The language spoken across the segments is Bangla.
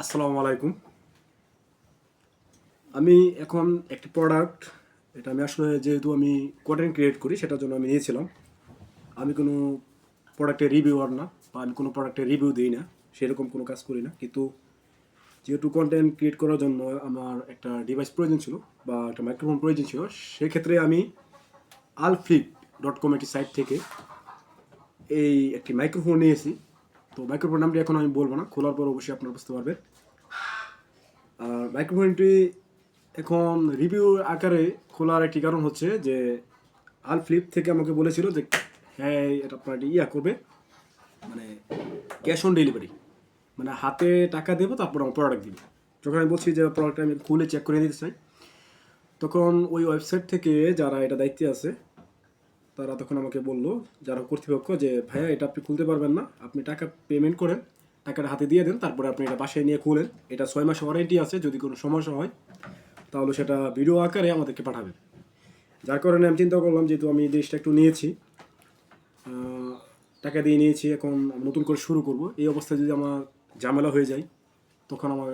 আসসালামু আলাইকুম। আমি এখন একটি প্রোডাক্ট এটা আমি আসলে যেহেতু আমি কন্টেন্ট ক্রিয়েট করি, সেটার জন্য আমি নিয়েছিলাম। আমি কোনো প্রোডাক্টের রিভিউয়ার না, বা আমি কোনো প্রোডাক্টের রিভিউ দিই না, সেরকম কোনো কাজ করি না। কিন্তু যেহেতু কন্টেন্ট ক্রিয়েট করার জন্য আমার একটা ডিভাইস প্রয়োজন ছিল, বা একটা মাইক্রোফোন প্রয়োজন ছিল, সেক্ষেত্রে আমি আলফ্লিপ ডট কম একটি সাইট থেকে এই একটি মাইক্রোফোন নিয়েছি। তো মাইক্রোফোন নামটি এখন আমি বলব না, খোলার পর অবশ্যই আপনারা বুঝতে পারবেন। মাইক্রোফোনটি এখন রিভিউ আকারে খোলার একটি কারণ হচ্ছে যে আল ফ্লিপ থেকে আমাকে বলেছিল যে হ্যাঁ এটা আপনার ইয়া করবে মানে ক্যাশ অন ডেলিভারি মানে হাতে টাকা দেবো, তারপর আমার প্রোডাক্ট দিবে। যখন আমি বলছি যে প্রোডাক্টটা আমি খুলে চেক করে নিতে চাই, তখন ওই ওয়েবসাইট থেকে যারা এটা দায়িত্বে আছে তারা তখন আমাকে বলল, যারা কর্তৃপক্ষ যে, ভাইয়া, এটা আপনি খুলতে পারবেন না। আপনি টাকা পেমেন্ট করেন, টাকাটা হাতে দিয়ে দেন, তারপরে আপনি এটা বাসায় নিয়ে খুলেন। এটা ছয় মাস ওয়ারেন্টি আছে, যদি কোনো সমস্যা হয়, তাহলে সেটা ভিডিও আকারে আমাদেরকে পাঠাবেন। যার কারণে আমি চিন্তা করলাম, যেহেতু আমি জিনিসটা একটু নিয়েছি টাকা দিয়ে নিয়েছি, এখন নতুন করে শুরু করব। এই অবস্থায় যদি আমার ঝামেলা হয়ে যায়, তখন আমার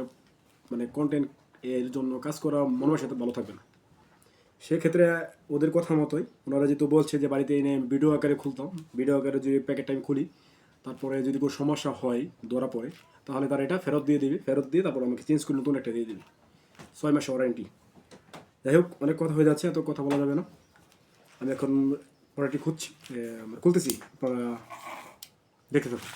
মানে কন্টেন্ট এর জন্য কাজ করা মনের সাথে ভালো থাকবে না। সেক্ষেত্রে ওদের কথা মতোই। ওনারা যেহেতু বলছে যে বাড়িতে এনে ভিডিও আকারে খুলতাম। ভিডিও আকারে যদি প্যাকেটটা আমি খুলি, তারপরে যদি কোনো সমস্যা হয় ধরা পড়ে, তাহলে তারা এটা ফেরত দিয়ে দিবে। ফেরত দিয়ে তারপর আমাকে চেঞ্জ করে নতুন একটা দিয়ে দিবে। ছয় মাস ওয়ারেন্টি যাই হোক, অনেক কথা হয়ে যাচ্ছে, এত কথা বলা যাবে না। আমি এখন পড়াটি খুঁজছি খুলতেছি দেখতে থাকুন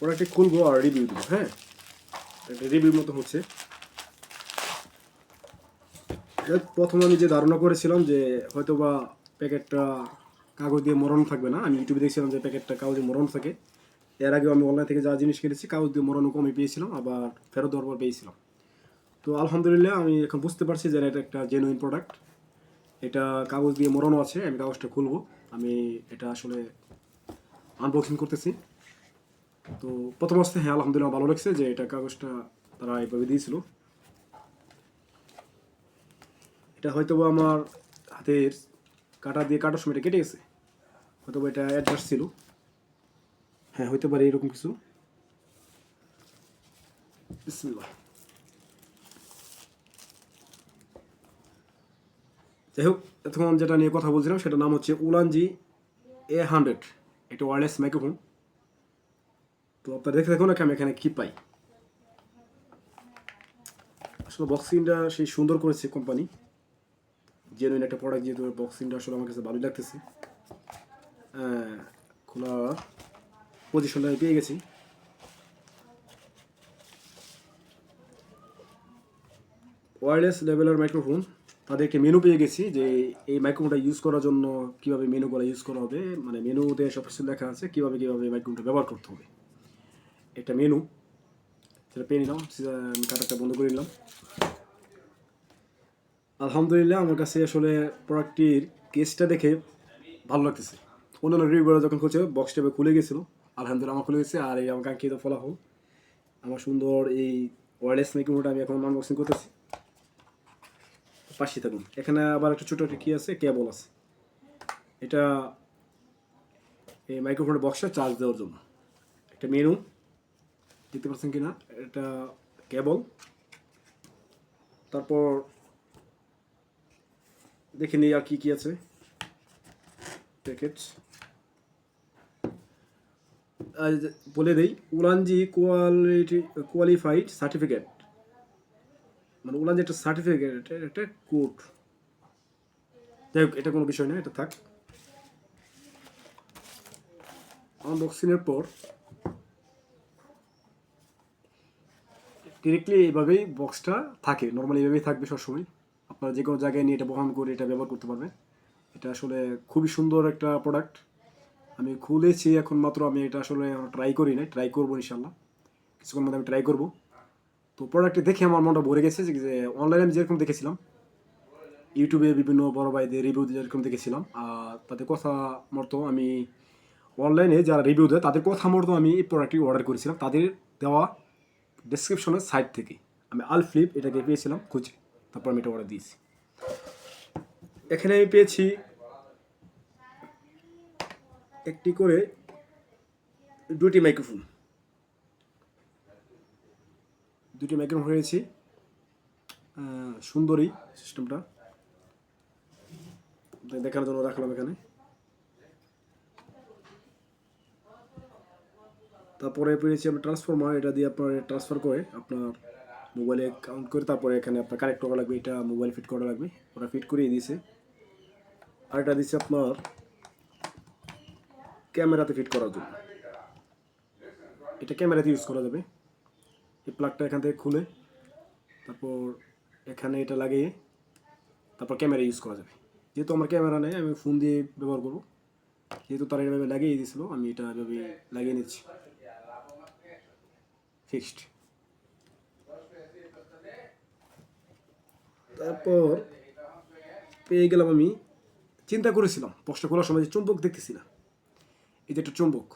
প্রোডাক্টটি খুলবো আর রিভিউ দেবো হ্যাঁ? একটা রিভিউ মতো হচ্ছে। প্রথমে আমি যে ধারণা করেছিলাম যে হয়তো বা প্যাকেটটা কাগজ দিয়ে মরণ থাকবে না, আমি ইউটিউবে দেখছিলাম যে প্যাকেটটা কাগজে মরণ থাকে। এর আগেও আমি অনলাইন থেকে যা জিনিস কিনেছি, কাগজ দিয়ে মরণও কমে পেয়েছিলাম, আবার ফেরত দেওয়ার পর পেয়েছিলাম। তো আলহামদুলিল্লাহ, আমি এখন বুঝতে পারছি যে এটা একটা জেনুইন প্রোডাক্ট এটা কাগজ দিয়ে মরণও আছে, আমি কাগজটা খুলবো। আমি এটা আসলে আনবক্সিং করতেছি। তো প্রথম অবস্থায় হ্যাঁ আলহামদুলিল্লাহ ভালো লাগছে যে এটা কাগজটা তারা এইভাবে দিয়েছিল। এটা হয়তো আমার হাতের কাটা দিয়ে কাটার সময় এটা কেটে গেছে। হয়তো এটা অ্যাডজাস্ট ছিল। হ্যাঁ হইতে পারে এরকম কিছু। যাই হোক, এতক্ষণ যেটা নিয়ে কথা বলছিলাম সেটার নাম হচ্ছে উলানজি এ হান্ড্রেড এটা ওয়ারলেস মাইক্রোফোন তো আপনারা দেখে দেখুন আমি এখানে কি পাই। আসলে বক্সিংটা সেই সুন্দর করেছে কোম্পানি জেনুইন একটা প্রোডাক্ট যেহেতু বক্সিংটা আসলে আমার কাছে ভালোই লাগতেছে। খোলা পজিশনটা আমি পেয়ে গেছি। ওয়্যারলেস লেভেলের মাইক্রোফোন তাদেরকে মেনু পেয়ে গেছি যে এই মাইক্রোফোনটা ইউজ করার জন্য কীভাবে মেনুগুলো ইউজ করা হবে মানে মেনুতে সব কিছু লেখা আছে, কীভাবে কীভাবে মাইক্রোফোনটা ব্যবহার করতে হবে। একটা মেনু সেটা পেয়ে নিলাম আমি কাটারটা বন্ধ করে নিলাম। আলহামদুলিল্লাহ, আমার কাছে আসলে প্রোডাক্টটির কেসটা দেখে ভালো লাগতেছে। অন্যান্য রিভিউরা যখন খুলছে বক্স টেপে খুলে গেছিল। আলহামদুলিল্লাহ, আমার খুলে গেছে। আর এই আমার কাঙ্ক্ষিত ফলাফল, আমার সুন্দর এই ওয়ারলেস মাইক্রোফোনটা আমি এখন আনবক্সিং করতেছি। পাশে থাকুন। এখানে আবার একটা ছোটো একটা কী আছে কেবল আছে। এটা এই মাইক্রোফোনের বক্সটা চার্জ দেওয়ার জন্য। একটা মেনু দেখতে পাচ্ছেন কিনা? এটা কেবল। তারপর দেখে নিই আর কি কি আছে। প্যাকেট বলে দেই, উলানজি কোয়ালিটি, কোয়ালিফাইড সার্টিফিকেট। মানে উলানজি একটা সার্টিফিকেট, এটা একটা কোড। যাই হোক, এটা কোনো বিষয় না এটা থাক। আনবক্সিংয়ের পর ডিরেক্টলি এইভাবেই বক্সটা থাকে। নর্মালি এইভাবেই থাকবে সবসময়। আপনারা যে কোনো জায়গায় নিয়ে এটা বহন করে এটা ব্যবহার করতে পারবেন। এটা আসলে খুবই সুন্দর একটা প্রোডাক্ট আমি খুলেছি এখন মাত্র, আমি এটা আসলে ট্রাই করি নাই। ট্রাই করব ইনশাল্লাহ কিছুক্ষণ মধ্যে আমি ট্রাই করব। তো প্রোডাক্টটি দেখে আমার মনটা ভরে গেছে যে অনলাইনে আমি যেরকম দেখেছিলাম ইউটিউবে বিভিন্ন বড় ভাইদের রিভিউ যেরকম দেখেছিলাম, আর তাদের কথা মতো আমি অনলাইনে যারা রিভিউ দেয়, তাদের কথা মতো আমি এই প্রোডাক্টটি অর্ডার করেছিলাম। তাদের দেওয়া ডেসক্রিপশনের সাইট থেকে আমি আল ফ্লিপ এটাকে পেয়েছিলাম, খুঁজে। তারপর আমি এটা অর্ডার দিয়েছি। এখানে আমি পেয়েছি একটি করে দুটি মাইক্রোফোন দুটি মাইক্রোফোন হয়েছি সুন্দরী সিস্টেমটা দেখানোর জন্য রাখলাম এখানে। তারপরে পেয়েছি আমি ট্রান্সফর্মার এটা দিয়ে আপনার ট্রান্সফার করে আপনার মোবাইলে কাউন্ট করে তারপরে এখানে আপনার কানেক্ট করা লাগবে, এটা মোবাইল ফিট করা লাগবে, ওরা ফিট করিয়ে দিয়েছে। আর এটা দিচ্ছে আপনার ক্যামেরাতে ফিট করার জন্য। এটা ক্যামেরাতে ইউজ করা যাবে। এই প্লাগটা এখান থেকে খুলে, তারপর এখানে এটা লাগিয়ে তারপর ক্যামেরা ইউজ করা যাবে। যেহেতু আমার ক্যামেরা নেই, আমি ফোন দিয়ে ব্যবহার করব। যেহেতু তারা এভাবে লাগিয়ে দিয়েছিল, আমি এটা এভাবে লাগিয়ে নিচ্ছি। ফিক্সড তারপর পেয়ে গেলাম আমি, চিন্তা করেছিলাম, প্রশ্ন করার সময় যে চুম্বক দেখতেছি না। এই যে একটা চুম্বক।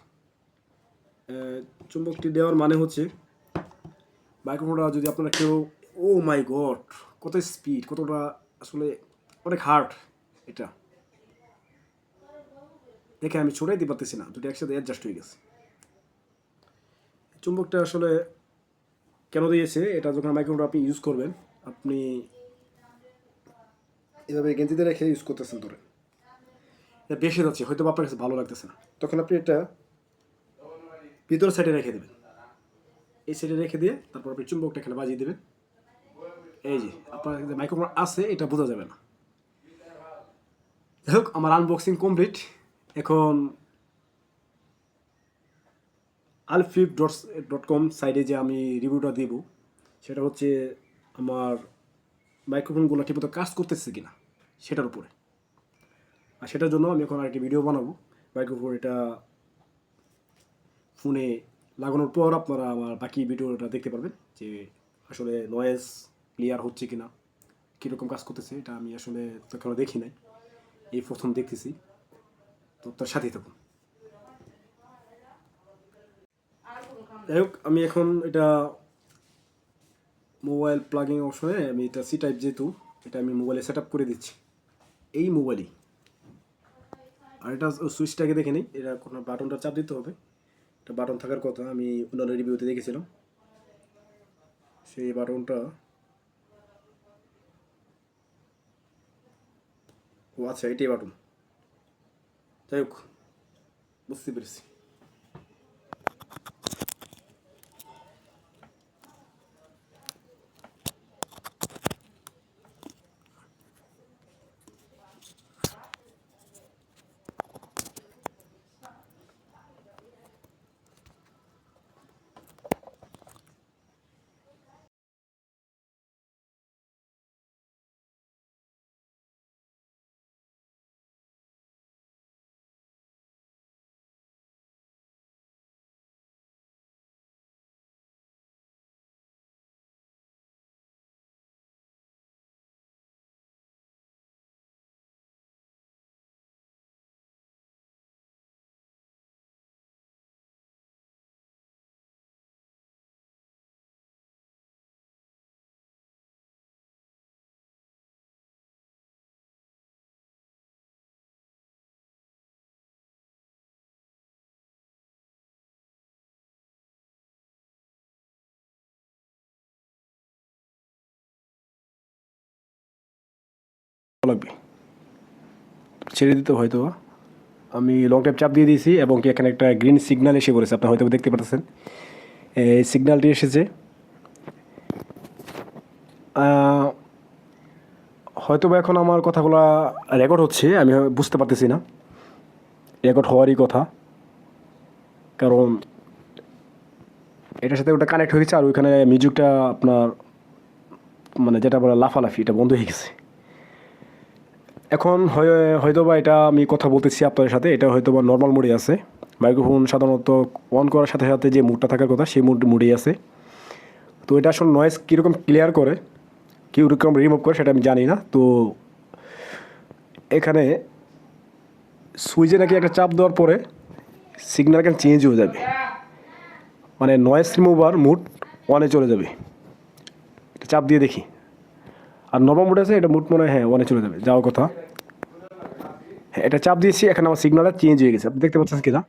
চুম্বকটি দেওয়ার মানে হচ্ছে মাইক্রোফোনটা যদি আপনারা কেউ, ও মাই গড, কত স্পিড কতটা আসলে অনেক হার্ড এটা। দেখে আমি ছড়াই দিতে পারতেছি না, দুটো একসাথে অ্যাডজাস্ট হয়ে গেছে। চুম্বকটা আসলে কেন দিয়েছে? এটা যখন মাইক্রোফোনটা আপনি ইউজ করবেন, আপনি এভাবে গেঞ্জিতে রেখে ইউজ করতেছেন ধরে এটা বেশি যাচ্ছে হয়তো আপনার কাছে ভালো লাগতেছে না। তখন আপনি এটা ভিতর সাইডে রেখে দেবেন। এই সাইডে রেখে দিয়ে তারপর আপনি চুম্বকটা এখানে বাজিয়ে দেবেন। এই যে, আপনার যে মাইক্রোফোন আছে, এটা বোঝা যাবে না। যাই হোক, আমার আনবক্সিং কমপ্লিট এখন আলফ্লিপ ডট ডট কম সাইডে যে আমি রিভিউটা দেব, সেটা হচ্ছে আমার মাইক্রোফোনগুলো ঠিকমতো কাজ করতেছে কি না সেটার উপরে। আর সেটার জন্য আমি এখন আরেকটি ভিডিও বানাবো। মাইক্রোফোন এটা ফোনে লাগানোর পর আপনারা আমার বাকি ভিডিওটা দেখতে পারবেন যে আসলে নয়েজ ক্লিয়ার হচ্ছে কিনা, কীরকম কাজ করতেছে, এটা আমি আসলে তখন দেখি নাই। এই প্রথম দেখতেছি। তো তার সাথেই থাকুন। যাই হোক আমি এখন এটা মোবাইল প্লাগিং অপশনে আমি এটা সি টাইপ যেহেতু, এটা আমি মোবাইলে সেট করে দিচ্ছি। এই মোবাইলই আর এটা সুইচটাকে দেখে নিই, এটা কোনো বাটনটা চাপ দিতে হবে। একটা বাটন থাকার কথা, আমি অন্যান্য রিভিউতে দেখেছিলাম। সেই বাটনটা ও আচ্ছা এটাই বাটন যাই হোক বুঝতে পেরেছি। লাগবে ছেড়ে দিতে হয়তো। আমি লং টাইপ চাপ দিয়ে দিয়েছি এবং কি এখানে একটা গ্রিন সিগন্যাল এসে পড়েছে, আপনারা হয়তো দেখতে পাচ্ছেন এই সিগন্যালটি এসেছে। হয়তো বা এখন আমার কথাগুলো রেকর্ড হচ্ছে, আমি বুঝতে পারতেছি না। রেকর্ড হওয়ারই কথা। কারণ এটার সাথে ওটা কানেক্ট হয়ে গেছে আর ওইখানে মিউজিকটা আপনার মানে যেটা বলে লাফালাফি, এটা বন্ধ হয়ে গেছে। এখন হয়- হয়তো বা এটা আমি কথা বলতেছি আপনাদের সাথে, এটা হয়তো বা নর্মাল মোডে আছে। মাইক্রোফোন সাধারণত অন করার সাথে সাথে যে মুডটা থাকার কথা, সেই মুড মুডেই আছে। তো এটা আসলে নয়েজ কীরকম ক্লিয়ার করে, কীরকম রিমুভ করে সেটা আমি জানি না। তো এখানে সুইচে নাকি একটা চাপ দেওয়ার পরে সিগন্যাল এখানে চেঞ্জ হয়ে যাবে। মানে নয়েস রিমুভার মুড ওয়ানে চলে যাবে। চাপ দিয়ে দেখি। আর নবম মুড আছে, এটা মুড মনে হয় হ্যাঁ ওয়ানে চলে যাবে, যাওয়ার কথা। হ্যাঁ এটা চাপ দিয়েছি, এখন আমার সিগন্যালটা চেঞ্জ হয়ে গেছে। আপনি দেখতে পাচ্ছেন কি কিনা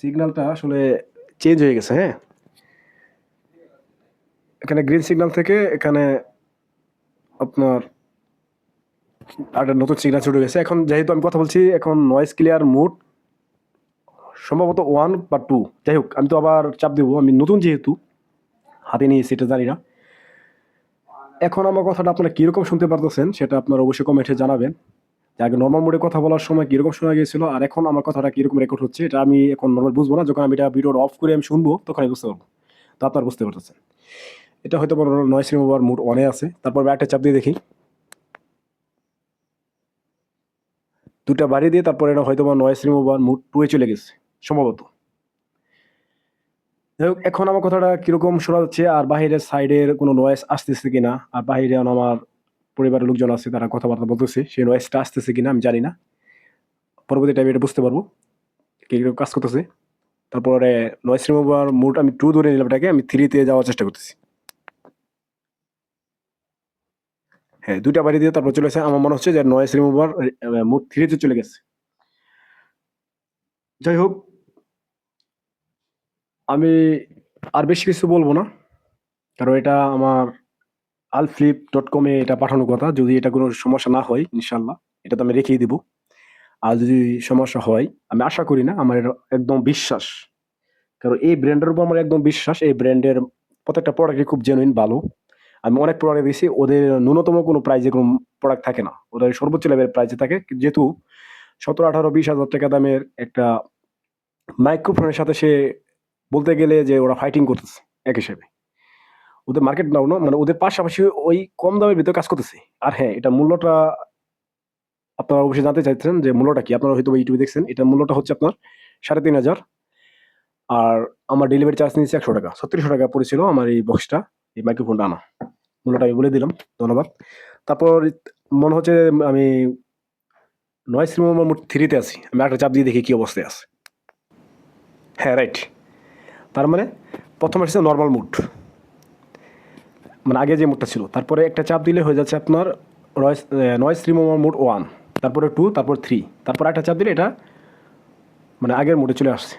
সিগন্যালটা আসলে চেঞ্জ হয়ে গেছে হ্যাঁ। এখানে গ্রিন সিগন্যাল থেকে এখানে আপনার একটা নতুন সিগন্যাল ছুটে গেছে এখন যেহেতু আমি কথা বলছি, এখন নয়েজ ক্লিয়ার মুড সম্ভবত ওয়ান বা টু যাই হোক, আমি তো আবার চাপ দেবো, আমি নতুন যেহেতু, হাতে নিয়েছি এটা জানি না। এখন আমার কথাটা আপনারা কীরকম শুনতে পারতেছেন, সেটা আপনারা অবশ্যই কমেন্টে জানাবেন। আগে নর্মাল মোডে কথা বলার সময় কীরকম শোনা গিয়েছিল আর এখন আমার কথাটা কীরকম রেকর্ড হচ্ছে, এটা আমি এখন নর্মাল বুঝব না। যখন আমি এটা ভিডিওটা অফ করে আমি শুনব তখন আমি বুঝতে পারব। তো আপনারা বুঝতে পারতেছেন। এটা হয়তো নয়েস রিমুভার মুড অনে আছে। তারপর একটা চাপ দিয়ে দেখি। দুটা বাড়ি দিয়ে তারপর এটা হয়তো বা নয়েস রিমুভার মুড টুয়ে চলে গেছে, সম্ভবত। এখন আমার কথাটা কীরকম শোনা যাচ্ছে আর বাহিরের সাইডের কোনো নয়েস আসতেছে কিনা? আর বাহিরে আমার পরিবারের লোকজন আছে, তারা কথাবার্তা বলতেছে, সেই নয়েসটা আসতেছে কিনা আমি জানি না। পরবর্তী টাইমে এটা বুঝতে পারব কে কাজ করতেছে। তারপরে নয়েস রিমুভার মুড আমি টু ধরে নিলাম এটাকে, আমি থ্রিতে যাওয়ার চেষ্টা করতেছি। হ্যাঁ দুইটা বাড়ি দিয়ে তারপর চলে গেছে। আমার মনে হচ্ছে যে নয়েস রিমুভার মুড থ্রিতে চলে গেছে। যাই হোক আমি আর বেশি কিছু বলব না। কারণ এটা আমার আলফ্লিপ ডট কমে এটা পাঠানোর কথা। যদি এটা কোনো সমস্যা না হয় ইনশাল্লাহ এটা তো আমি রেখেই দিব। আর যদি সমস্যা হয়, আমি আশা করি না, আমার একদম বিশ্বাস। কারণ এই ব্র্যান্ডের উপর আমার একদম বিশ্বাস। এই ব্র্যান্ডের প্রত্যেকটা প্রোডাক্টই খুব জেনুইন ভালো। আমি অনেক প্রোডাক্ট দিয়েছি, ওদের ন্যূনতম কোনো প্রাইজে কোনো প্রোডাক্ট থাকে না। ওদের সর্বোচ্চ লেভেলের প্রাইজে থাকে। যেহেতু সতেরো, আঠারো, বিশ হাজার টাকা দামের একটা মাইক্রোফোনের সাথে সে বলতে গেলে যে ওরা ফাইটিং করতেছে, এক হিসেবে। ওদের মার্কেট ডাউন মানে ওদের পাশাপাশি ওই কম দামের ভিতরে কাজ করতেছে। আর হ্যাঁ এটা মূল্যটা আপনারা অবশ্যই জানতে চাইছেন যে মূল্যটা কি। আপনারা হয়তো ইউটিউবে দেখছেন, এটা মূল্যটা হচ্ছে আপনার সাড়ে তিন হাজার। আর আমার ডেলিভারি চার্জ নিয়েছে একশো টাকা, ছত্রিশশো টাকা পড়েছিল আমার এই বক্সটা এই মাইক্রোফোনটা আনা। মূল্যটা আমি বলে দিলাম, ধন্যবাদ। তারপর মনে হচ্ছে আমি রিমুভার মোট থ্রিতে আছি। আমি একটা চাপ দিয়ে দেখি কি অবস্থায় আছে। হ্যাঁ রাইট তার মানে প্রথম আসছে নর্মাল মুড মানে আগে যে মুডটা ছিল। তারপরে একটা চাপ দিলে হয়ে যাচ্ছে আপনার noise noise remover mood one তারপরে টু তারপর থ্রি তারপর একটা চাপ দিলে এটা মানে আগের মুডে চলে আসছে।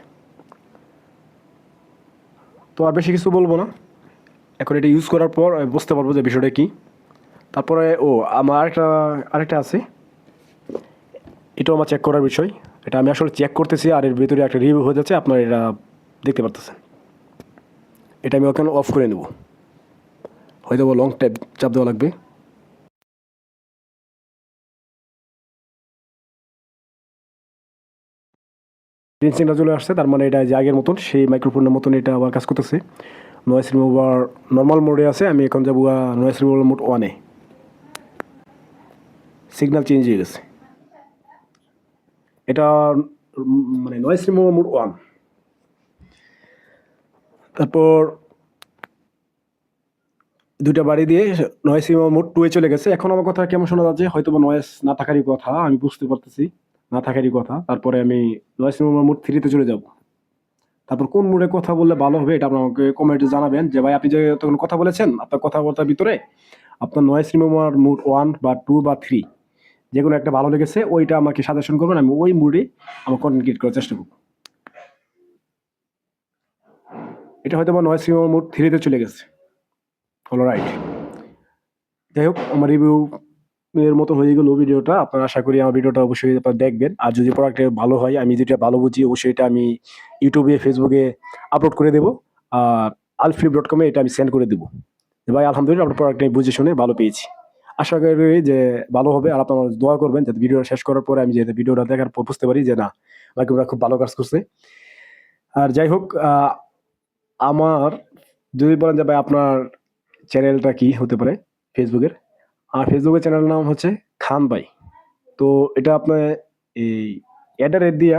তো আর বেশি কিছু বলব না। এখন এটা ইউজ করার পর বুঝতে পারব যে বিষয়টা কী। তারপরে, ও, আমার আরেকটা আরেকটা আছে। এটাও আমার চেক করার বিষয়। এটা আমি আসলে চেক করতেছি আর এর ভিতরে একটা রিভিউ হয়ে যাচ্ছে। আপনারা এটা দেখতে পারতেছেন। এটা আমি ওখানে অফ করে নেব। হয়তো লং টাইপ চাপ দেওয়া লাগবে। প্রিন্সিংটা চলে আসছে, তার মানে এটা যে আগের মতন, সেই মাইক্রোফোনের মতন এটা আবার কাজ করতেছে। নয়েস রিমুভার নর্মাল মোডে আছে, আমি এখন যাব নয়েস রিমুভার মোড ওয়ানে সিগন্যাল চেঞ্জ হয়ে গেছে। এটা মানে নয়েস রিমুভার মোড ওয়ান তারপর দুইটা বাড়ি দিয়ে নয়েস মোড টুয়ে চলে গেছে। এখন আমার কথা কেমন শোনা যাচ্ছে? হয়তো বা নয়েস না থাকারই কথা, আমি বুঝতে পারতেছি, না থাকারই কথা। তারপরে আমি নয়েস রিমুভার মোড থ্রিতে চলে যাব। তারপর কোন মোডে কথা বললে ভালো হবে এটা আমাকে কমেন্টে জানাবেন যে, ভাই, আপনি যে তখন কথা বলেছেন, আপনার কথাবার্তার ভিতরে আপনার নয়েস রিমুভার মুড ওয়ান বা টু বা থ্রি যে কোনো একটা ভালো লেগেছে, ওইটা আমাকে সাজেশন করবেন, আমি ওই মুডে আমার কন্টেন্ট ক্রিয়েট করার চেষ্টা করব। এটা হয়তো বা নয়েস রিমুভার মোট থ্রিতে চলে গেছে। হলো রাইট যাই হোক, আমার রিভিউ এর মতো হয়ে গেল ভিডিওটা। আপনারা আশা করি আমার ভিডিওটা অবশ্যই আপনারা দেখবেন। আর যদি প্রোডাক্টে ভালো হয়, আমি যেটা ভালো বুঝি, অবশ্যই এটা আমি ইউটিউবে ফেসবুকে আপলোড করে দেবো। আর আলফ্লিপ ডট কমে এটা আমি সেন্ড করে দেবো। ভাই, আলহামদুলিল্লাহ, আপনার প্রোডাক্ট বুঝে শুনে ভালো পেয়েছি। আশা করি যে ভালো হবে। আর আপনারা দোয়া করবেন যাতে ভিডিওটা শেষ করার পরে আমি যেহেতু ভিডিওটা দেখার পর বুঝতে পারি যে না মাইক্রোফোনটা খুব ভালো কাজ করছে। আর যাই হোক আমার যদি বলেন যে ভাই আপনার চ্যানেলটা কি হতে পারে ফেসবুকের? আর ফেসবুকের চ্যানেলের নাম হচ্ছে খান ভাই। তো এটা আপনার এই অ্যাডার রেট দিয়া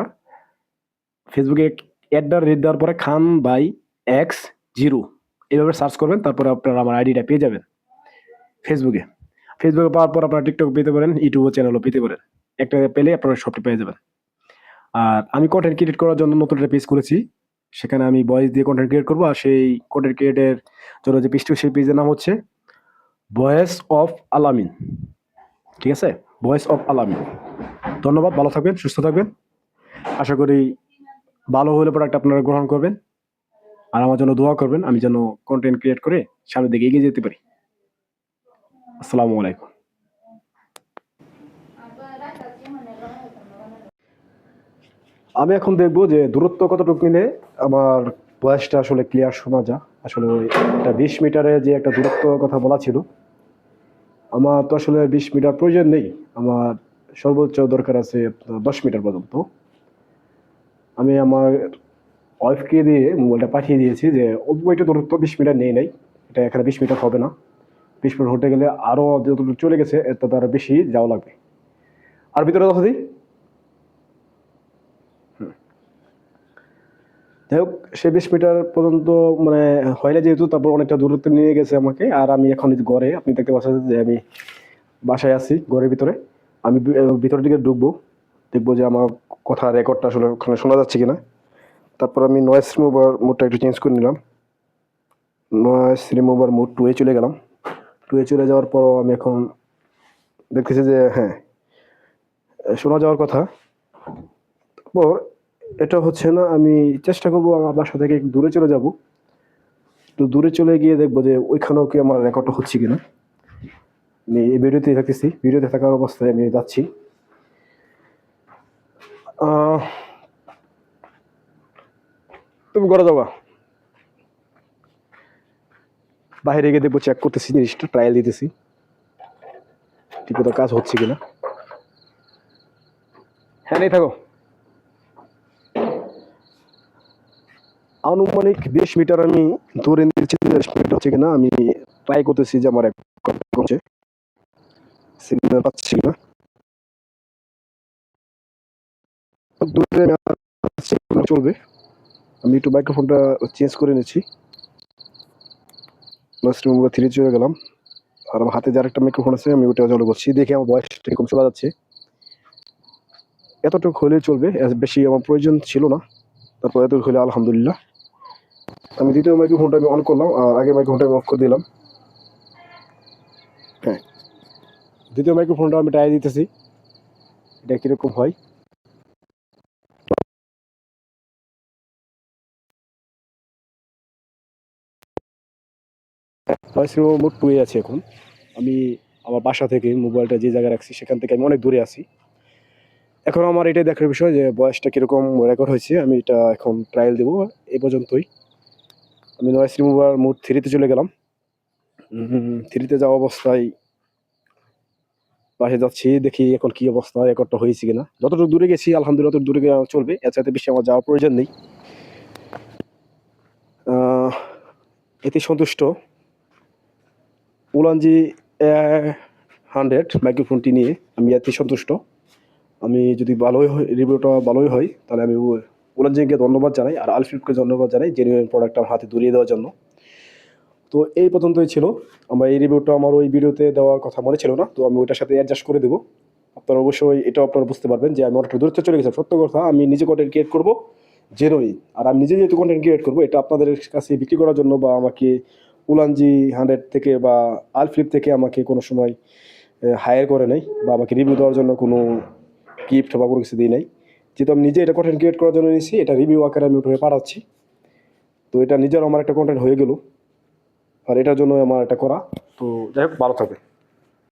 ফেসবুকে অ্যাডার রেট দেওয়ার পরে খান বাই এক্স জিরো এইভাবে সার্চ করবেন, তারপরে আপনারা আমার আইডিটা পেয়ে যাবেন ফেসবুকে। ফেসবুকে পাওয়ার পর আপনারা টিকটক পেতে পারেন ইউটিউব চ্যানেলও পেতে পারেন। একটা পেলে আপনারা সবটা পেয়ে যাবেন। আর আমি কন্টেন্ট ক্রিয়েট করার জন্য নতুন একটা পেজ করেছি সেখানে আমি বয়েস দিয়ে কন্টেন্ট ক্রিয়েট করব, আর সেই কন্টেন্ট ক্রিয়েটের জন্য যে পেজটি সেই পেজের নাম হচ্ছে ভয়েস অফ আলামিন ঠিক আছে? ভয়েস অফ আলামিন ধন্যবাদ, ভালো থাকবেন, সুস্থ থাকবেন। আশা করি ভালো হলে প্রোডাক্ট আপনারা গ্রহণ করবেন। আর আমার জন্য দোয়া করবেন, আমি যেন কন্টেন্ট ক্রিয়েট করে সামনের দিকে এগিয়ে যেতে পারি। আসসালামু আলাইকুম। আমি এখন দেখব যে দূরত্ব কতটুকু নিলে আমার বয়সটা আসলে ক্লিয়ার শোনা যা। আসলে ওই একটা বিশ মিটারে যে একটা দূরত্ব কথা বলা ছিল, আমার তো আসলে বিশ মিটার প্রয়োজন নেই। আমার সর্বোচ্চ দরকার আছে দশ মিটার পর্যন্ত। আমি আমার ওয়াইফকে দিয়ে মোবাইলটা পাঠিয়ে দিয়েছি যে ওইটা দূরত্ব বিশ মিটার নেই, নাই। এটা এখানে বিশ মিটার হবে না। বিশ মিটার হতে গেলে আরও যতটুকু চলে গেছে, এত তার বেশি যাওয়া লাগবে। আর ভিতরে কথা দিই। যাই হোক, সে বিশ মিটার পর্যন্ত মানে হয় না যেহেতু, তারপর অনেকটা দূরত্ব নিয়ে গেছে আমাকে। আর আমি এখন ঘরে আপনি দেখতে পাচ্ছেন যে আমি বাসায় আছি ঘরের ভিতরে। আমি ভিতরের দিকে ঢুকবো, দেখব যে আমার কথা, রেকর্ডটা আসলে ওখানে শোনা যাচ্ছে কিনা। তারপর আমি নয়েস রিমুভার মোডটা একটু চেঞ্জ করে নিলাম। নয়েস রিমুভার মোড টুয়ে চলে গেলাম। টুয়ে চলে যাওয়ার পর আমি এখন দেখতেছি যে হ্যাঁ শোনা যাওয়ার কথা। তারপর এটা হচ্ছে না, আমি চেষ্টা করব আমার বাসা থেকে দূরে চলে যাব। তো দূরে চলে গিয়ে দেখব যে ওইখানেও কি আমার রেকর্ডটা হচ্ছে কিনা। আমি এই ভিডিওতেই থাকতেছি, ভিডিওতে থাকার অবস্থায় আমি যাচ্ছি। তুমি ঘরে যাবা। বাইরে গিয়ে দেখব চেক করতেছি, জিনিসটা ট্রায়াল দিতেছি। ঠিক কাজ হচ্ছে কিনা। হ্যাঁ নেই থাকো। আনুমানিক বিশ মিটার আমি দূরে নিয়েছি বিশ মিটার হচ্ছে কিনা আমি ট্রাই করতেছি যে আমার করছে সিগন্যাল পাচ্ছি কিনা। দূরে না, চলবে। আমি একটু মাইক্রোফোনটা চেঞ্জ করে নিচ্ছি। মাস্টার থ্রি চলে গেলাম। আর আমার হাতে যার একটা মাইক্রোফোন আছে আমি ওটা চালু করছি। দেখে আমার বয়স এরকম শোনা যাচ্ছে। এতটুকু হলে চলবে বেশি আমার প্রয়োজন ছিল না। তারপর এতটুকু হলে আলহামদুলিল্লাহ। আমি দ্বিতীয় মাইক্রোফোনটা আমি অন করলাম, আর আগের মাইক্রোফোনটা আমি অফ করে দিলাম। হ্যাঁ। দ্বিতীয় মাইক্রোফোনটা আমি ট্রাই দিতেছি। এটা কীরকম হয়? ভয়েস মোড টুয়ে আছে এখন। আমি আমার বাসা থেকে মোবাইলটা যে জায়গায় রাখছি, সেখান থেকে আমি অনেক দূরে আছি। এখন আমার এটাই দেখার বিষয় যে বয়সটা কীরকম রেকর্ড হয়েছে, আমি এটা এখন ট্রায়াল দেবো। এ পর্যন্তই। আমি নয়েস রিমুভার মোড থ্রিতে চলে গেলাম। থ্রিতে যাওয়া অবস্থায় বাসে যাচ্ছি দেখি এখন কি অবস্থা রেকর্ডটা হয়েছে কিনা। যতটুকু দূরে গেছি আলহামদুলিল্লাহ তত দূরে গেলে চলবে। চাইতে বেশি আমার যাওয়ার প্রয়োজন নেই। এতে সন্তুষ্ট উলানজি হান্ড্রেড মাইক্রোফোনটি নিয়ে আমি এতে সন্তুষ্ট। আমি যদি ভালোই হয় রিভিউটা ভালোই হয় তাহলে আমি উলানজিকে ধন্যবাদ জানাই আর আলফিফকে ধন্যবাদ জানাই জেনুইন প্রোডাক্ট আমার হাতে ধরিয়ে দেওয়ার জন্য। তো এই পর্যন্তই ছিল। আমার এই রিভিউটা আমার ওই ভিডিওতে দেওয়ার কথা মনে ছিল না, তো আমি ওইটার সাথে অ্যাডজাস্ট করে দেবো। আপনারা অবশ্যই এটাও আপনারা বুঝতে পারবেন যে আমি অনেকটা দূরত্ব চলে গেছি। সত্য কথা, আমি নিজে কন্টেন্ট ক্রিয়েট করব জেনুইন আর আমি নিজে যেহেতু কন্টেন্ট ক্রিয়েট করব, এটা আপনাদের কাছে বিক্রি করার জন্য বা আমাকে উলানজি হান্ড্রেড থেকে বা আলফ্লিপ থেকে আমাকে কোনো সময় হায়ার করে নেই বা আমাকে রিভিউ দেওয়ার জন্য কোনো গিফট বা কোনো কিছু দিই নাই। যেহেতু আমি নিজে এটা কন্টেন্ট ক্রিয়েট করার জন্য নিয়েছি এটা রিভিউ আকারে আমি উঠে পাঠাচ্ছি। তো এটা নিজের আমার একটা কন্টেন্ট হয়ে গেল। আর এটার জন্য আমার এটা করা। তো যাই হোক, ভালো থাকবে